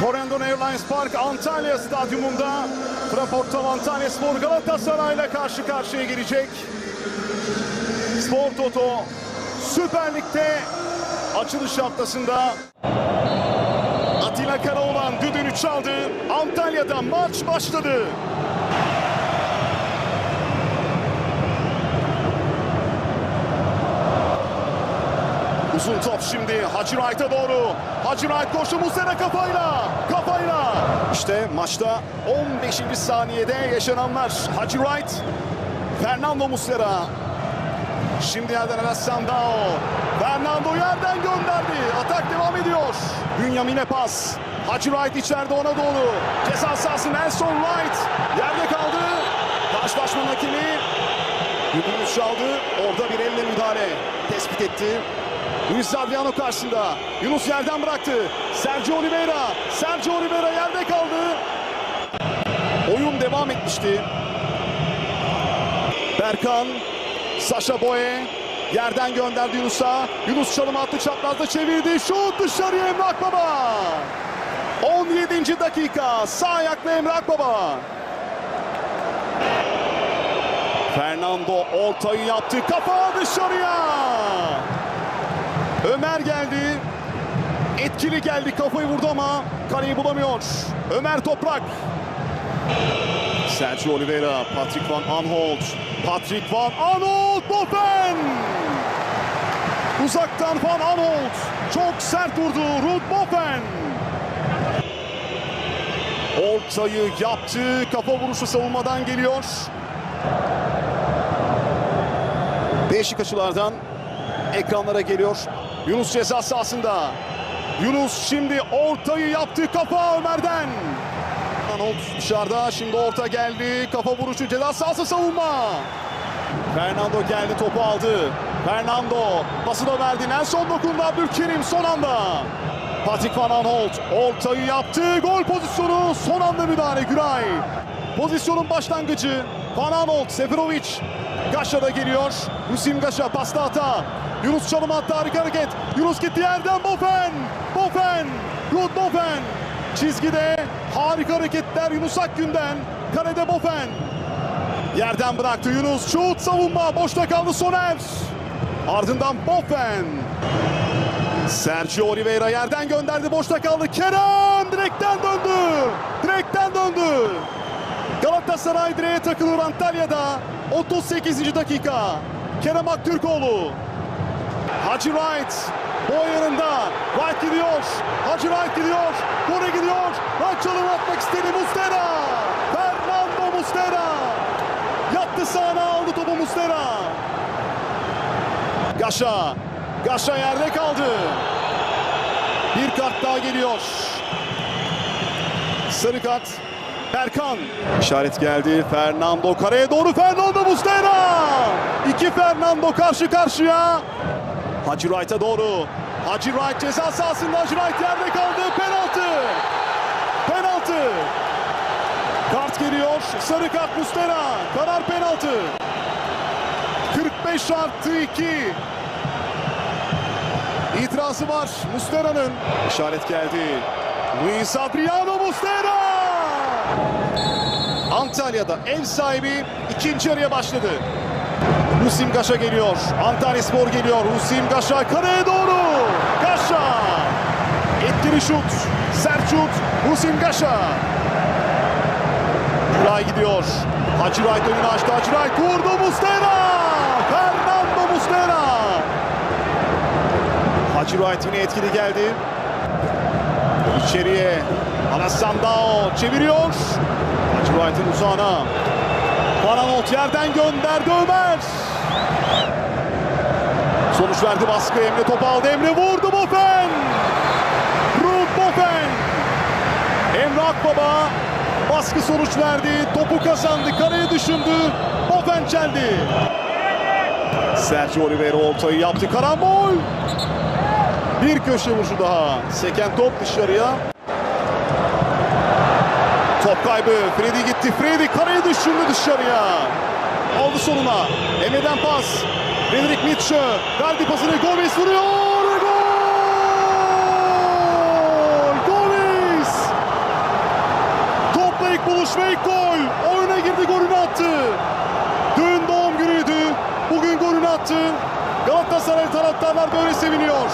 Corendon Airlines Park Antalya Stadyumunda Fraport'tan Antalya Spor Galatasaray ile karşı karşıya gelecek. Spor Toto Süper Lig'de açılış haftasında Atilla Karaoğlan düdüğünü çaldı. Antalya'da maç başladı. Uzun top şimdi Hacı Wright'a doğru. Hacı Wright koştu Muslera kafayla. Kafayla. İşte maçta 15. saniyede yaşananlar. Hacı Wright, Fernando Muslera. Şimdi yerden Aras Sandao. Fernando yerden gönderdi. Atak devam ediyor. Bünyamin'e pas. Hacı Wright içeride ona doğru. Ceza sahası Nelson Wright. Yerde kaldı. Karşılaşmanın hakemi Düdüğünü çaldı. Orada bir elle müdahale tespit etti. Luis Adriano karşısında. Yunus yerden bıraktı. Sergio Oliveira. Sergio Oliveira yerde kaldı. Oyun devam etmişti. Berkan. Sasha Boye. Yerden gönderdi Yunus'a. Yunus çalım attı çaprazda çevirdi. Şut dışarıya Emre Akbaba. 17. dakika. Sağ ayakla Emre Akbaba. Fernando ortayı yaptı. Kafa dışarıya. Ömer geldi. Etkili geldi. Kafayı vurdu ama kaleyi bulamıyor. Ömer Toprak. Sergio Oliveira, Patrick Van Aanholt. Patrick Van Aanholt, Bofen! Uzaktan Van Aanholt. Çok sert vurdu Ruud Bofen. Ortayı yaptı. Kafa vuruşu savunmadan geliyor. Değişik açılardan ekranlara geliyor. Yunus ceza sahasında. Yunus şimdi ortayı yaptı kafa Ömer'den. Arnold dışarıda şimdi orta geldi. Kafa vuruşu ceza sahası savunma. Fernando geldi topu aldı. Fernando pası da verdi. Nelson dokundu Abdülkerim son anda. Patrick Van Aanholt ortayı yaptı. Gol pozisyonu son anda müdahale Güray. Pozisyonun başlangıcı. Van Aanholt, Seferovic. Gaşa da geliyor. Hüsim Gaşa pasta hata. Yunus çalım attı harika hareket. Yunus gitti yerden Bofen. Bofen. Ruud Bofen. Çizgide harika hareketler Yunus Akgün'den. Kalede Bofen. Yerden bıraktı Yunus. Şut savunma. Boşta kaldı Soner. Ardından Bofen. Sergio Oliveira yerden gönderdi. Boşta kaldı. Kerem direkten döndü. Direkten döndü. Galatasaray direğe takılır Antalya'da. 38. dakika. Kerem Aktürkoğlu. Hacı Wright. Boy yanında. Wright gidiyor. Hacı Wright gidiyor. Gole gidiyor. Wright çalım atmak istedi Mustera. Fernando Mustera. Yattı sahne aldı topu Mustera. Gaşa. Gaşa yerde kaldı. Bir kart daha geliyor. Sarı kart. Berkan. İşaret geldi. Fernando kareye doğru Fernando Mustera. İki Fernando karşı karşıya. Hacı Wright'a doğru. Hacı Wright ceza sahasında Hacı Wright yerde kaldı. Penaltı. Penaltı. Kart geliyor. Sarı kart Mustera. Karar penaltı. 45 artı 2. İtirazı var Mustera'nın. İşaret geldi. Luis Adriano Mustera. Antalya'da ev sahibi ikinci yarıya başladı. Husim Gaşa geliyor. Antalya Spor geliyor. Husim Gaşa kareye doğru. Gaşa. Etkili şut. Sert şut. Husim Gaşa. Güray gidiyor. Hacı Wright önünü açtı. Hacı Wright vurdu Mustera. Fernando Mustera. Hacı Wright yine etkili geldi. İçeriye Alassan Dao çeviriyor. Hacı Wright'ın uzağına. Vananolt yerden gönderdi Ömer. Sonuç verdi baskı. Emre topu aldı. Emre vurdu Bofen. Ruud Bofen. Emre Akbaba baskı sonuç verdi. Topu kazandı. Kareye düşündü. Bofen çeldi. Sergio Oliveira ortayı yaptı. Karambol. Bir köşe vuruşu daha. Seken top dışarıya. Top kaybı. Freddy gitti. Freddy kareye düşündü dışarıya. Aldı soluna. Emre'den pas. Fredrik Nietzsche. Verdi pasını. Gomez vuruyor. Gol! Gomez! ve ilk gol. Oyuna girdi golünü attı. Dün doğum günüydü. Bugün golünü attı. Galatasaray taraftarlar böyle seviniyor.